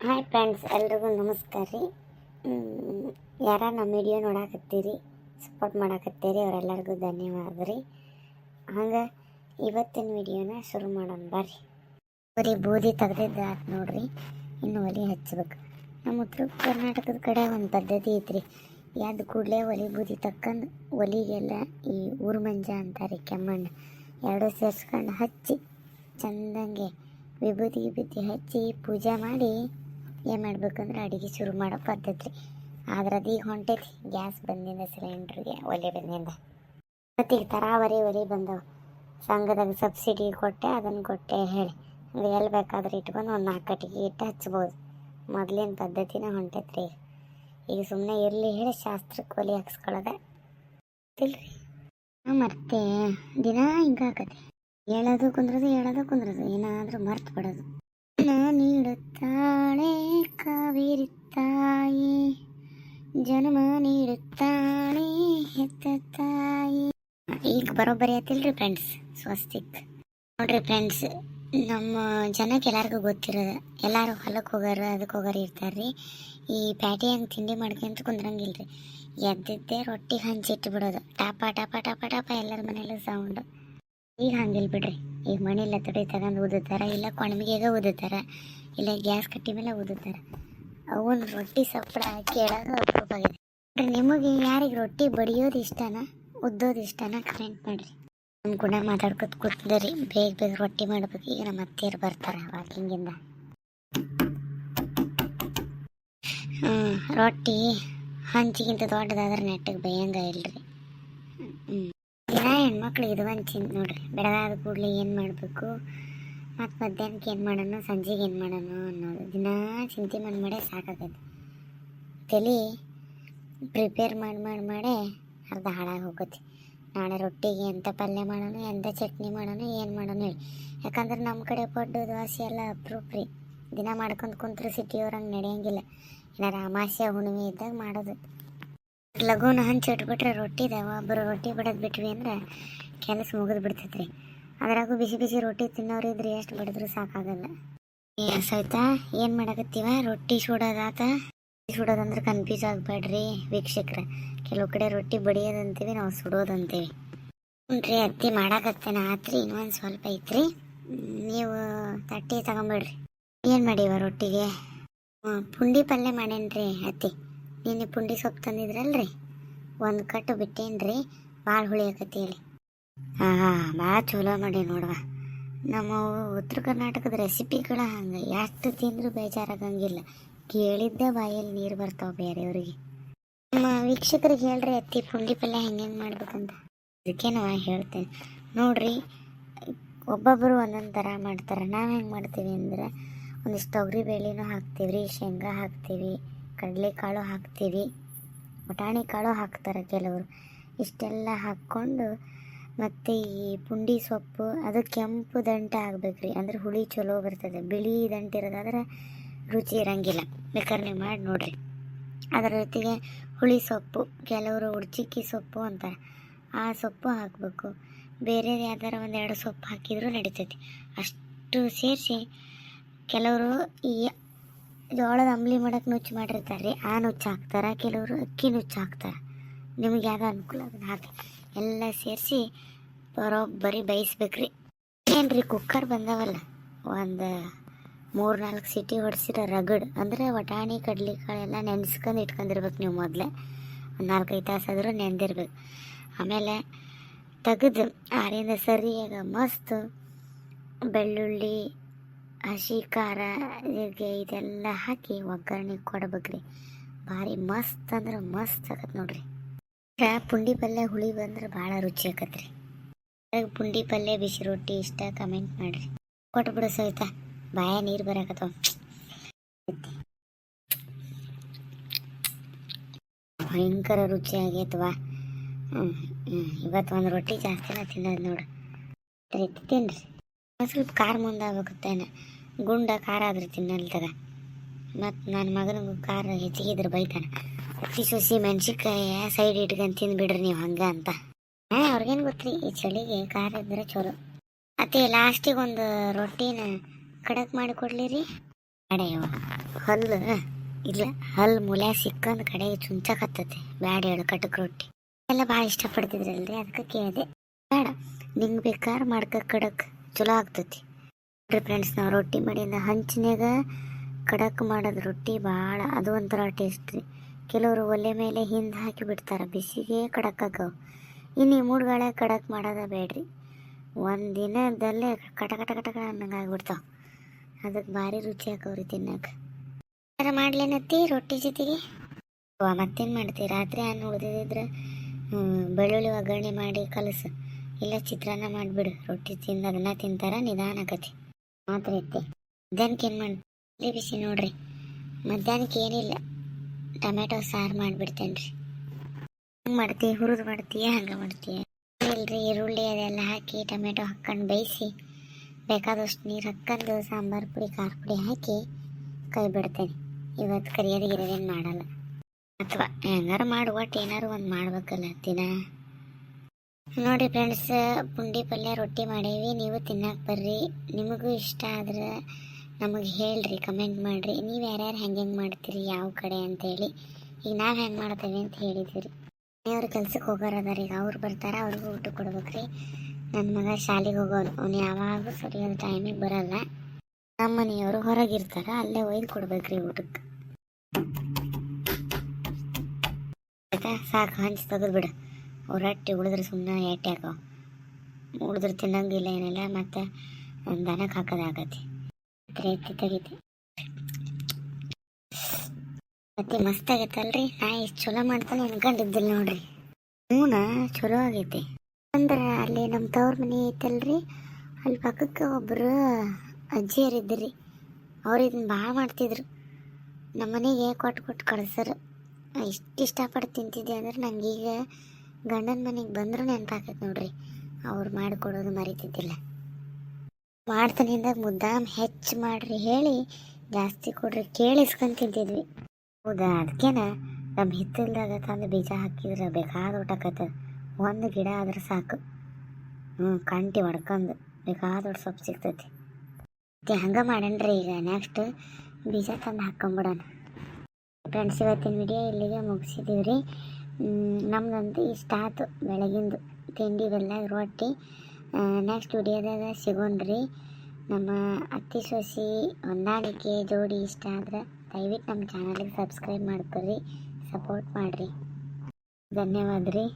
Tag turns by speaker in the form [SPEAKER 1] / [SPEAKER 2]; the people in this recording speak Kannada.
[SPEAKER 1] ಹಾಯ್ ಫ್ರೆಂಡ್ಸ್ ಎಲ್ರಿಗೂ ನಮಸ್ಕಾರ ರೀ. ಯಾರ ನಮ್ಮ ವಿಡಿಯೋ ನೋಡಾಕತ್ತೀರಿ ಸಪೋರ್ಟ್ ಮಾಡಾಕತ್ತೀರಿ, ಅವರೆಲ್ಲರಿಗೂ ಧನ್ಯವಾದ ರೀ. ಹಂಗೆ ಇವತ್ತಿನ ವಿಡಿಯೋನ ಶುರು ಮಾಡೋಣ ಬರ್ರಿ. ಬರೀ ಬೂದಿ ತೆಗ್ದಿದ್ದು ಆತು ನೋಡ್ರಿ, ಇನ್ನು ಒಲೆ ಹಚ್ಬೇಕು. ನಮ್ಮ ಉತ್ತರ ಕರ್ನಾಟಕದ ಕಡೆ ಒಂದು ಪದ್ಧತಿ ಐತ್ರಿ. ಎದ್ದು ಕೂಡಲೇ ಒಲೆ ಬೂದಿ ತಕ್ಕಂದು ಒಲಿಗೆಲ್ಲ ಈ ಊರು ಮಂಜ ಅಂತಾರೆ ಕೆಮ್ಮಣ್ಣು ಎರಡು ಸೇರಿಸ್ಕೊಂಡು ಹಚ್ಚಿ ಚಂದಂಗೆ ವಿಭೂತಿ ವಿಭೂತಿ ಹಚ್ಚಿ ಪೂಜೆ ಮಾಡಿ ಏನು ಮಾಡ್ಬೇಕಂದ್ರೆ ಅಡುಗೆ ಶುರು ಮಾಡೋ ಪದ್ಧತಿ. ಆದ್ರೆ ಅದೀಗ ಹೊಂಟೈತಿ. ಗ್ಯಾಸ್ ಬಂದಿಂದ ಸಿಲಿಂಡ್ರಿಗೆ ಒಲೆ ಬಂದಿಂದ. ಮತ್ತು ಈಗ ತರಾವರಿ ಒಲೆ ಬಂದವು. ಸಂಘದಾಗ ಸಬ್ಸಿಡಿ ಕೊಟ್ಟೆ ಅದನ್ನು ಕೊಟ್ಟೆ ಹೇಳಿ. ಅದು ಎಲ್ಲಿ ಬೇಕಾದ್ರೆ ಇಟ್ಕೊಂಡು ಒಂದು ನಾಲ್ಕು ಕಟ್ಟಿಗೆ ಇಟ್ಟು ಹಚ್ಬೋದು. ಮೊದಲಿನ ಪದ್ಧತಿನೇ ಹೊಂಟೈತ್ರಿ ಈಗ. ಸುಮ್ಮನೆ ಇರಲಿ ಹೇಳಿ ಶಾಸ್ತ್ರಕ್ಕೆ ಒಲೆ ಹಾಕ್ಸ್ಕೊಳ್ಳೋದೆ ಮತ್ತೆ ಮರ್ತೆ. ದಿನ ಹಿಂಗಾಕತಿ ಹೇಳೋದು ಕುಂದ್ರದು ಹೇಳೋದು ಕುಂದ್ರದು. ಏನಾದರೂ ಮರ್ತು ಬಿಡೋದು. ನಾ ಬರೋಬ್ಬರಿ ಆತಿಲ್ರಿ ಫ್ರೆಂಡ್ಸ್ ಸ್ವಸ್ತಿಕ್. ನೋಡ್ರಿ ಫ್ರೆಂಡ್ಸ್ ನಮ್ಮ ಜನಕ್ಕೆ ಎಲ್ಲರಿಗೂ ಗೊತ್ತಿರೋದು, ಎಲ್ಲರೂ ಹೊಲಕ್ಕೆ ಹೋಗಾರ ಅದಕ್ಕೆ ಹೋಗಾರ ಇರ್ತಾರ್ರಿ. ಈ ಪ್ಯಾಟಿ ಹಂಗ್ ತಿಂಡಿ ಮಾಡ್ಕೊಂತ ಕುಂದ್ರಂಗಿಲ್ರಿ. ಎದ್ದಿದ್ದೆ ರೊಟ್ಟಿ ಹಂಚಿಟ್ಟು ಬಿಡೋದು ಟಾಪ ಟಾಪ ಟಾಪ ಟಾಪ ಎಲ್ಲರ ಮನೇಲೂ ಸೌಂಡು ಈಗ ಹಂಗಿಲ್ಲ ಬಿಡ್ರಿ. ಈಗ ಮನೆಯಲ್ಲ ತಡಿ ತಗೊಂಡು ಊದುತ್ತಾರ ಇಲ್ಲ ಕೊಣಮಿಗೆಗ ಊದುತ್ತಾರ ಇಲ್ಲ ಗ್ಯಾಸ್ ಕಟ್ಟಿ ಮೇಲೆ ಊದುತ್ತಾರ ಅವನ್ ರೊಟ್ಟಿ ಸಪ್ಪಳ ಹಾಕಿ ಹೇಳೋದು ಅಪರೂಪ ಆಗಿದೆ ನಿಮಗೆ ಯಾರಿಗೆ ರೊಟ್ಟಿ ಬಡಿಯೋದು ಇಷ್ಟನಾ? ಉದ್ದೋದು ಕರೆಂಟ್ ಕಮೆಂಟ್ ಮಾಡಿರಿ. ನಮ್ಮ ಗುಣ ಮಾತಾಡ್ಕೊತ ಕೂತಿದ್ರಿ ಬೇಗ ಬೇಗ ರೊಟ್ಟಿ ಮಾಡ್ಬೇಕು. ಈಗ ನಮ್ಮ ಅತ್ತೆಯರು ಬರ್ತಾರೆ ವಾಕಿಂಗಿಂದ ರೊಟ್ಟಿ ಹಂಚಿಗಿಂತ ದೊಡ್ಡದಾದ್ರೆ ನೆಟ್ಟಿಗೆ ಭಯಂಗ ಇಲ್ರಿ. ದಿನ ಹೆಣ್ಮಕ್ಳು ಇದು ಒಂದು ಚಿಂತೆ ನೋಡ್ರಿ. ಬೆಳಗಾದ ಕೂಡಲೇ ಏನು ಮಾಡಬೇಕು? ಮತ್ತು ಮಧ್ಯಾಹ್ನಕ್ಕೆ ಏನು ಮಾಡೋಣ ಸಂಜೆಗೆ ಏನು ಮಾಡೋಣ ಅನ್ನೋದು. ದಿನ ಚಿಂತೆ ಮಾಡಿ ಮಾಡೇ ಸಾಕಾಗೈತೆ. ತಲೆ ಪ್ರಿಪೇರ್ ಮಾಡಿ ಮಾಡಿ ಮಾಡೇ ಅರ್ಧ ಹಾಳಾಗಿ ಹೋಗುತ್ತೆ. ನಾಳೆ ರೊಟ್ಟಿಗೆ ಎಂಥ ಪಲ್ಯ ಮಾಡೋಣ ಎಂಥ ಚಟ್ನಿ ಮಾಡೋಣ ಏನು ಮಾಡೋಣ ಹೇಳಿ. ಯಾಕಂದ್ರೆ ನಮ್ಮ ಕಡೆ ಪಡ್ಡು ದೋಸೆ ಎಲ್ಲ ಅಪ್ರೂಪ್ ರೀ. ದಿನ ಮಾಡ್ಕೊಂಡು ಕುಂತ್ರೆ ಸಿಟಿಯವ್ರಂಗೆ ನಡೆಯಂಗಿಲ್ಲ. ಏನಾರ ಅಮಾಸ್ಯ, ಹುಣ್ಣಿಮೆ ಇದ್ದಾಗ ಮಾಡೋದು. ಲಘುನ ಹಂಚಿ ಇಟ್ಬಿಟ್ರೆ ರೊಟ್ಟಿದ ಒಬ್ಬರು ರೊಟ್ಟಿ ಬಿಡೋದು ಬಿಟ್ವಿ ಅಂದ್ರೆ ಕೆಲಸ ಮುಗಿದು ಬಿಡ್ತೈತ್ರಿ. ಅದ್ರಾಗೂ ಬಿಸಿ ಬಿಸಿ ರೊಟ್ಟಿ ತಿನ್ನೋರು ಇದ್ರೆ ಎಷ್ಟು ಬಿಡಿದ್ರು ಸಾಕಾಗಲ್ಲ. ಸಹಿತ ಏನು ಮಾಡಕತ್ತೀವ? ರೊಟ್ಟಿ ಸುಡೋದಾತ ಸುಡೋದಂದ್ರೆ ಕನ್ಫ್ಯೂಸ್ ಆಗಬೇಡ್ರಿ ವೀಕ್ಷಕರ. ಕೆಲವು ಕಡೆ ರೊಟ್ಟಿ ಬಡಿಯೋದಂತೀವಿ, ನಾವು ಸುಡೋದಂತೀವಿ. ಹ್ಞೂ ಅತ್ತಿ ಮಾಡಾಕತ್ತೇನೆ? ಆತ್ರಿ, ಇನ್ನೊಂದು ಸ್ವಲ್ಪ ಐತ್ರಿ. ನೀವು ತಟ್ಟಿ ತಗೊಂಬಿಡ್ರಿ. ಏನು ಮಾಡೀವ ರೊಟ್ಟಿಗೆ? ಪುಂಡಿ ಪಲ್ಯ ಮಾಡೇನ್ರಿ ಅತ್ತಿ. ನಿನ್ನೆ ಪುಂಡಿ ಸೊಪ್ಪು ತಂದಿದ್ರಲ್ರಿ? ಒಂದು ಕಟ್ಟು ಬಿಟ್ಟೇನ್ರಿ ಭಾಳ ಹುಳಿ ಆಕತಿ ಹೇಳಿ ಹಾಂ ಭಾಳ ಚಲೋ ಮಾಡಿ ನೋಡುವ. ನಮ್ಮ ಉತ್ತರ ಕರ್ನಾಟಕದ ರೆಸಿಪಿಗಳ ಹಂಗೆ. ಎಷ್ಟು ತಿಂದರೂ ಬೇಜಾರಾಗಂಗಿಲ್ಲ. ಕೇಳಿದ್ದೆ ಬಾಯಲ್ಲಿ ನೀರು ಬರ್ತಾವೆ ಬೇರೆಯವ್ರಿಗೆ ನಮ್ಮ ವೀಕ್ಷಕರಿಗೆ ಹೇಳ್ರಿ, ಅತ್ತಿ ಪುಂಡಿ ಪಲ್ಯ ಹೆಂಗೆ ಹೆಂಗೆ ಮಾಡ್ಬೇಕಂತ. ಅದಕ್ಕೆ ನಾ ಹೇಳ್ತೇನೆ. ನೋಡ್ರಿ ಒಬ್ಬೊಬ್ಬರು ಒಂದೊಂದು ಥರ ಮಾಡ್ತಾರೆ. ನಾವು ಹೆಂಗೆ ಮಾಡ್ತೀವಿ ಅಂದ್ರೆ ಒಂದಿಷ್ಟು ತೊಗರಿ ಬೇಳೆನೂ ಹಾಕ್ತೀವಿ ರೀ ಶೇಂಗಾ ಹಾಕ್ತೀವಿ, ಕಡಲೆಕಾಳು ಹಾಕ್ತೀವಿ, ಬಟಾಣಿ ಕಾಳು ಹಾಕ್ತಾರೆ ಕೆಲವರು. ಇಷ್ಟೆಲ್ಲ ಹಾಕ್ಕೊಂಡು, ಮತ್ತು ಈ ಪುಂಡಿ ಸೊಪ್ಪು, ಅದು ಕೆಂಪು ದಂಟ ರೀ ಅಂದ್ರೆ ಹುಳಿ ಚಲೋ ಬರ್ತದೆ. ಬಿಳಿ ದಂಟು ಇರೋದಾದ್ರೆ ರುಚಿ ಇರಂಗಿಲ್ಲ. ಬೇಕಾದ್ರೆ ಮಾಡಿ ನೋಡ್ರಿ. ಅದರ ಜೊತೆಗೆ ಹುಳಿ ಸೊಪ್ಪು, ಕೆಲವರು ಉಡ್ಚಿಕ್ಕಿ ಸೊಪ್ಪು ಅಂತಾರೆ. ಆ ಸೊಪ್ಪು ಹಾಕಬೇಕು. ಬೇರೆ ಯಾವ್ದಾರ ಒಂದೆರಡು ಸೊಪ್ಪು ಹಾಕಿದರೂ ನಡೀತೈತಿ. ಅಷ್ಟು ಸೇರಿಸಿ ಕೆಲವರು ಈ ಜೋಳದ ಅಂಬ್ಲಿ ಮಾಡೋಕ್ಕೆ ನುಚ್ಚು ಮಾಡಿರ್ತಾರೆ ರೀ ಆ ನುಚ್ಚು ಹಾಕ್ತಾರೆ. ಕೆಲವರು ಅಕ್ಕಿ ನುಚ್ಚು ಹಾಕ್ತಾರೆ. ನಿಮ್ಗೆ ಯಾವ್ದು ಅನುಕೂಲ ಅದನ್ನ ಹಾಕಿ ಎಲ್ಲ ಸೇರಿಸಿ ಬರೋಬ್ಬರಿ ಬೇಯಿಸ್ಬೇಕ್ರಿ ಏನು ರೀ ಕುಕ್ಕರ್ ಬಂದವಲ್ಲ? ಒಂದು ಮೂರು ನಾಲ್ಕು ಸಿಟಿ ಹೊಡ್ಸಿರೋ ರಗಡ್. ಅಂದರೆ ವಟಾಣಿ, ಕಡಲೆಕಾಳೆಲ್ಲ ನೆನೆಸ್ಕೊಂಡು ಇಟ್ಕೊಂಡಿರ್ಬೇಕು ನೀವು ಮೊದಲೇ. ಒಂದು ನಾಲ್ಕೈದು ತಾಸು ಆದರೂ ನೆಂದಿರ್ಬೇಕು ಆಮೇಲೆ ತೆಗೆದು, ಆರಿಂದ ಸರಿಯಾಗಿ ಮಸ್ತ್ ಬೆಳ್ಳುಳ್ಳಿ, ಹಸಿ ಖಾರ, ಜೀರಿಗೆ ಇದೆಲ್ಲ ಹಾಕಿ ಒಗ್ಗರಣೆ ಕೊಡ್ಬೇಕ್ರಿ. ಭಾರಿ ಮಸ್ತ್ ಅಂದ್ರೆ ಮಸ್ತ್ ಆಗತ್ತೆ ನೋಡ್ರಿ. ಪುಂಡಿ ಪಲ್ಯ ಹುಳಿ ಬಂದ್ರೆ ಭಾಳ ರುಚಿ ಆಕತ್ರಿ ಪುಂಡಿ ಪಲ್ಯ, ಬಿಸಿ ರೊಟ್ಟಿ ಇಷ್ಟ ಕಮೆಂಟ್ ಮಾಡ್ರಿ. ಕೊಟ್ಬಿಡು ಸಹಿತ ಬಾಯ ನೀರು ಬರಾಕತ್ತವ. ಭಯಂಕರ ರುಚಿ ಆಗೈತವಾ. ಇವತ್ತು ಒಂದು ರೊಟ್ಟಿ ಜಾಸ್ತಿನ ತಿನ್ನೋದು ನೋಡು. ತಿನ್ರಿ. ಸ್ವಲ್ಪ ಖಾರ ಮುಂದಾಗಬೇಕತ್ತೇನೆ ಗುಂಡ ಖಾರ ಆದ್ರೆ ತಿನ್ನಲ್ತದ. ಮತ್ತು ನನ್ನ ಮಗನಿಗೂ ಖಾರ ಹೆಚ್ಚಿಗಿದ್ರೆ ಬೈತಾನೆ. ಅತಿ ಸುಸಿ ಮೆಣ್ಸಿನ್ಕಾಯಿ ಸೈಡ್ ಇಟ್ಕೊಂಡು ತಿಂದ್ಬಿಡ್ರಿ ನೀವು ಹಂಗೆ ಅಂತ. ಹಾಂ, ಅವ್ರಿಗೇನು ಗೊತ್ತ್ರಿ, ಈ ಚಳಿಗೆ ಖಾರ ಇದ್ರೆ ಚಲೋ. ಅತ್ತೆ ಲಾಸ್ಟಿಗೆ ಒಂದು ರೊಟ್ಟಿನ ಖಡಕ್ ಮಾಡಿ ಕೊಡ್ಲಿರಿ? ರೀ ಹಲ್ಲ, ಇಲ್ಲ, ಹಲ್ಲು ಮೂಲೆ ಸಿಕ್ಕಂದು ಕಡೆ ಚುಂಚಕತ್ತೈತಿ, ಬ್ಯಾಡ ಹೇಳು, ಕಟಕ್ ರೊಟ್ಟಿ. ಎಲ್ಲ ಭಾಳ ಇಷ್ಟಪಡ್ತಿದ್ರಲ್ರಿ, ಅದಕ್ಕೆ ಕೇಳಿದೆ. ಬೇಡ, ನಿಂಗೆ ಬೇಕಾದ್ರೆ ಮಾಡ್ಕ ಖಡಕ್ ಚಲೋ ಆಗ್ತತಿ. ನೋಡ್ರಿ ಫ್ರೆಂಡ್ಸ್ ನಾವು ರೊಟ್ಟಿ ಮಾಡಿದ ಹಂಚಿನಾಗ ಖಡಕ್ ಮಾಡೋದು ರೊಟ್ಟಿ ಭಾಳ, ಅದು ಒಂಥರ ಟೇಸ್ಟ್ ರೀ. ಕೆಲವರು ಒಲೆ ಮೇಲೆ ಹಿಂದೆ ಹಾಕಿ ಬಿಡ್ತಾರೆ, ಬಿಸಿಗೆ ಕಡಕ್ ಆಗಾವ. ಇನ್ನು ಈ ಮೂಡ್ಗಾಳೆ ಕಡಕ್ ಮಾಡೋದ ಬೇಡ್ರಿ. ಒಂದು ದಿನದಲ್ಲೇ ಕಟ ಕಟ ಅನ್ನಂಗೆ ಅದಕ್ಕೆ ಭಾರಿ ರುಚಿ ಹಾಕವ್ರಿ ತಿನ್ನಕ್ಕೆ ಥರ ಮಾಡ್ಲೇನತ್ತಿ ರೊಟ್ಟಿ ಜೊತೆಗೆ? ಮತ್ತೇನು ಮಾಡ್ತಿ? ರಾತ್ರಿ ಅನ್ನ ಉಳಿದಿದ್ರೆ ಬೆಳ್ಳುಳ್ಳಿ ಒಗ್ಗರಣೆ ಮಾಡಿ ಕಲಸು. ಇಲ್ಲ ಚಿತ್ರಾನ್ನ ಮಾಡಿಬಿಡು. ರೊಟ್ಟಿ ತಿಂದು ಅದನ್ನ ತಿಂತಾರ ನಿಧಾನ ಕತಿ ಮಾತ್ರ ಐತೆ. ಮಧ್ಯಾಹ್ನಕ್ಕೆ ಏನು ಮಾಡಿ? ಬಿಸಿ ನೋಡ್ರಿ. ಮಧ್ಯಾಹ್ನಕ್ಕೆ ಏನಿಲ್ಲ. ಟೊಮೆಟೊ, ಸಾರು ಮಾಡಿಬಿಡ್ತೇನೆ ರೀ ಹಂಗೆ ಮಾಡ್ತೀವಿ ಹುರಿದು ಮಾಡ್ತೀಯ? ಹಂಗೆ ಮಾಡ್ತೀಯ? ಇಲ್ರಿ, ಈರುಳ್ಳಿ ಅದೆಲ್ಲ ಹಾಕಿ ಟೊಮೆಟೊ ಹಾಕ್ಕೊಂಡು ಬೇಯಿಸಿ. ಬೇಕಾದಷ್ಟು ನೀರು ಹಾಕ್ಕೊಂಡು ಸಾಂಬಾರು ಪುಡಿ, ಖಾರ ಪುಡಿ ಹಾಕಿ ಕೈ ಬಿಡ್ತೇನೆ ಇವತ್ತು ಕರಿಯೋದು ಗಿರಿಯೋದೇನು ಮಾಡಲ್ಲ. ಅಥವಾ ಹೆಂಗಾರು ಮಾಡಿ ಒಟ್ಟು ಏನಾರು ಒಂದು ಮಾಡ್ಬೇಕಲ್ಲ ದಿನ. ನೋಡಿ ಫ್ರೆಂಡ್ಸ್ ಪುಂಡಿ ಪಲ್ಯ ರೊಟ್ಟಿ ಮಾಡೇವಿ. ನೀವು ತಿನ್ನಕ್ಕೆ ಬರ್ರಿ. ನಿಮಗೂ ಇಷ್ಟ ಆದ್ರೆ ನಮಗೆ ಹೇಳ್ರಿ ಕಮೆಂಟ್ ಮಾಡಿರಿ. ನೀವು ಯಾರ್ಯಾರು ಹೆಂಗೆ ಹೆಂಗೆ ಮಾಡ್ತೀರಿ, ಯಾವ ಕಡೆ ಅಂತೇಳಿ ಈಗ ನಾವು ಹೆಂಗೆ ಮಾಡ್ತೇವೆ ಅಂತ ಹೇಳಿದ್ದೀರಿ ಅವ್ರ ಕೆಲ್ಸಕ್ಕೆ ಹೋಗೋರದಾರ ಈಗ ಅವ್ರು ಬರ್ತಾರೆ, ಅವ್ರಿಗೂ ಊಟ ಕೊಡ್ಬೇಕ್ರಿ. ನನ್ನ ಮಗ ಶಾಲೆಗೆ ಹೋಗೋನು ಅವ್ನು ಯಾವಾಗೂ ಸರಿಯಾದ ಟೈಮಿಗೆ ಬರಲ್ಲ. ನಮ್ಮ ಮನೆಯವರು ಹೊರಗಿರ್ತಾರೆ, ಅಲ್ಲೇ ಒಯ್ದು ಕೊಡ್ಬೇಕ್ರಿ ಊಟಕ್ಕೆ. ಆಯ್ತಾ? ಸಾಕು, ಹಂಚಿ ತೆಗೆದು ಬಿಡು. ಅವ್ರು ರೊಟ್ಟಿ ಉಳಿದ್ರೆ ಸುಮ್ಮನೆ ಎಟ್ಟೆ ಹಾಕೋ. ಉಳಿದ್ರೆ ತಿನ್ನಂಗಿಲ್ಲ ಏನಿಲ್ಲ, ಮತ್ತು ದನಕ್ಕೆ ಹಾಕೋದಾಗತ್ತೆ ಎತ್ತಿ ತೆಗಿತಿ. ಮತ್ತೆ ಮಸ್ತ್ ಆಗೈತಲ್ರಿ ನಾ ಇಷ್ಟು ಚಲೋ ಮಾಡ್ತಾನೆ ಅನ್ಕೊಂಡಿದ್ದಿಲ್ಲ ನೋಡ್ರಿ. ಹ್ಞೂ ಚಲೋ ಆಗೈತಿ. ಅಂದ್ರೆ ಅಲ್ಲಿ ನಮ್ಮ ತವ್ರ ಮನೆ ಐತಲ್ರಿ? ಅಲ್ಲಿ ಪಕ್ಕಕ್ಕೆ ಒಬ್ಬರು ಅಜ್ಜಿಯರು ರೀ ಅವ್ರು ಇದನ್ನ ಭಾಳ ಮಾಡ್ತಿದ್ರು. ನಮ್ಮ ಮನೆಗೆ ಕೊಟ್ಟು ಕೊಟ್ಟು ಕಳ್ಸರು. ಇಷ್ಟು ಇಷ್ಟಪಟ್ಟು ತಿಂತಿದ್ದೆ ಅಂದ್ರೆ ಈಗ ಗಂಡನ ಮನೆಗೆ ಬಂದರೂ ನೆನಪಾಕೈತೆ ನೋಡ್ರಿ. ಅವ್ರು ಮಾಡಿಕೊಡೋದು ಮರಿತಿದ್ದಿಲ್ಲ. ಮಾಡ್ತಾನಿಂದ ಮುದ್ದಾಮ್ ಹೆಚ್ಚು ಮಾಡ್ರಿ ಹೇಳಿ ಜಾಸ್ತಿ ಕೊಡ್ರಿ ಕೇಳಿಸ್ಕೊಂಡು ತಿಂತಿದ್ವಿ. ಹೌದಾ? ಅದಕ್ಕೇನ ನಮ್ಮ ಹಿತ್ತಲ್ದಾಗ ತಂದು ಬೀಜ ಹಾಕಿದ್ರೆ ಬೇಕಾದ ಊಟಕ್ಕತ್ತದ ಒಂದು ಗಿಡ ಆದ್ರೆ ಸಾಕು. ಹ್ಞೂ ಕಂಟಿ ಹೊಡ್ಕೊಂಡು ಬೇಕಾದ ದೊಡ್ಡ ಸೊಪ್ಪು ಸಿಗ್ತೈತಿ. ಮತ್ತೆ ಹಂಗೆ ಮಾಡಣ್ರಿ ಈಗ ನೆಕ್ಸ್ಟ್ ಬೀಜ ತಂದು ಹಾಕ್ಕೊಂಬಿಡೋಣ ಫ್ರೆಂಡ್ಸ್ ಇವತ್ತಿನ ವಿಡಿಯೋ ಇಲ್ಲಿಗೆ ಮುಗಿಸಿದ್ದೀವಿ ರೀ ನಮ್ದಂತೂ ಇಷ್ಟ ಆಯ್ತು ಬೆಳಗಿಂದು ತಿಂಡಿ ಬೆಲ್ಲ ರೊಟ್ಟಿ. ನೆಕ್ಸ್ಟ್ ವಿಡಿಯೋದಾಗ ಸಿಗೋಣ್ರಿ. ನಮ್ಮ ಅತ್ತಿ ಸೊಸಿ ಹೊಂದಾಣಿಕೆ ಜೋಡಿ ಇಷ್ಟ ಆದ್ರೆ ದಯವಿಟ್ಟು ನಮ್ಮ ಚಾನಲ್ಗೆ ಸಬ್ಸ್ಕ್ರೈಬ್ ಮಾಡ್ಕೊರಿ ಸಪೋರ್ಟ್ ಮಾಡಿರಿ. ಧನ್ಯವಾದ ರೀ